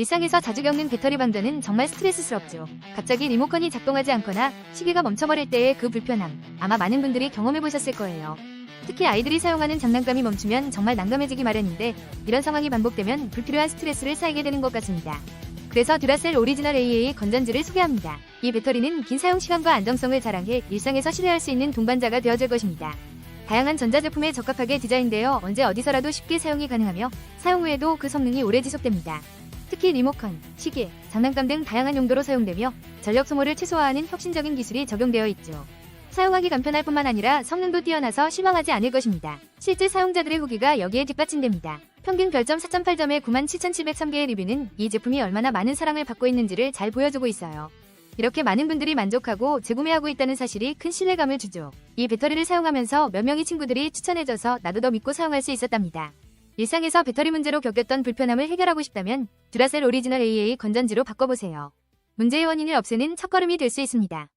일상에서 자주 겪는 배터리 방전은 정말 스트레스스럽죠. 갑자기 리모컨이 작동하지 않거나 시계가 멈춰버릴 때의 그 불편함. 아마 많은 분들이 경험해보셨을 거예요. 특히 아이들이 사용하는 장난감이 멈추면 정말 난감해지기 마련인데 이런 상황이 반복되면 불필요한 스트레스를 쌓이게 되는 것 같습니다. 그래서 듀라셀 오리지널 AA 건전지를 소개합니다. 이 배터리는 긴 사용 시간과 안정성을 자랑해 일상에서 신뢰할 수 있는 동반자가 되어줄 것입니다. 다양한 전자제품에 적합하게 디자인되어 언제 어디서라도 쉽게 사용이 가능하며 사용 후에도 그 성능이 오래 지속됩니다. 특히 리모컨, 시계, 장난감 등 다양한 용도로 사용되며 전력 소모를 최소화하는 혁신적인 기술이 적용되어 있죠. 사용하기 간편할 뿐만 아니라 성능도 뛰어나서 실망하지 않을 것입니다. 실제 사용자들의 후기가 여기에 뒷받침됩니다. 평균 별점 4.8점의 97,703개의 리뷰는 이 제품이 얼마나 많은 사랑을 받고 있는지를 잘 보여주고 있어요. 이렇게 많은 분들이 만족하고 재구매하고 있다는 사실이 큰 신뢰감을 주죠. 이 배터리를 사용하면서 몇 명의 친구들이 추천해줘서 나도 더 믿고 사용할 수 있었답니다. 일상에서 배터리 문제로 겪었던 불편함을 해결하고 싶다면 듀라셀 오리지널 AA 건전지로 바꿔보세요. 문제의 원인을 없애는 첫걸음이 될 수 있습니다.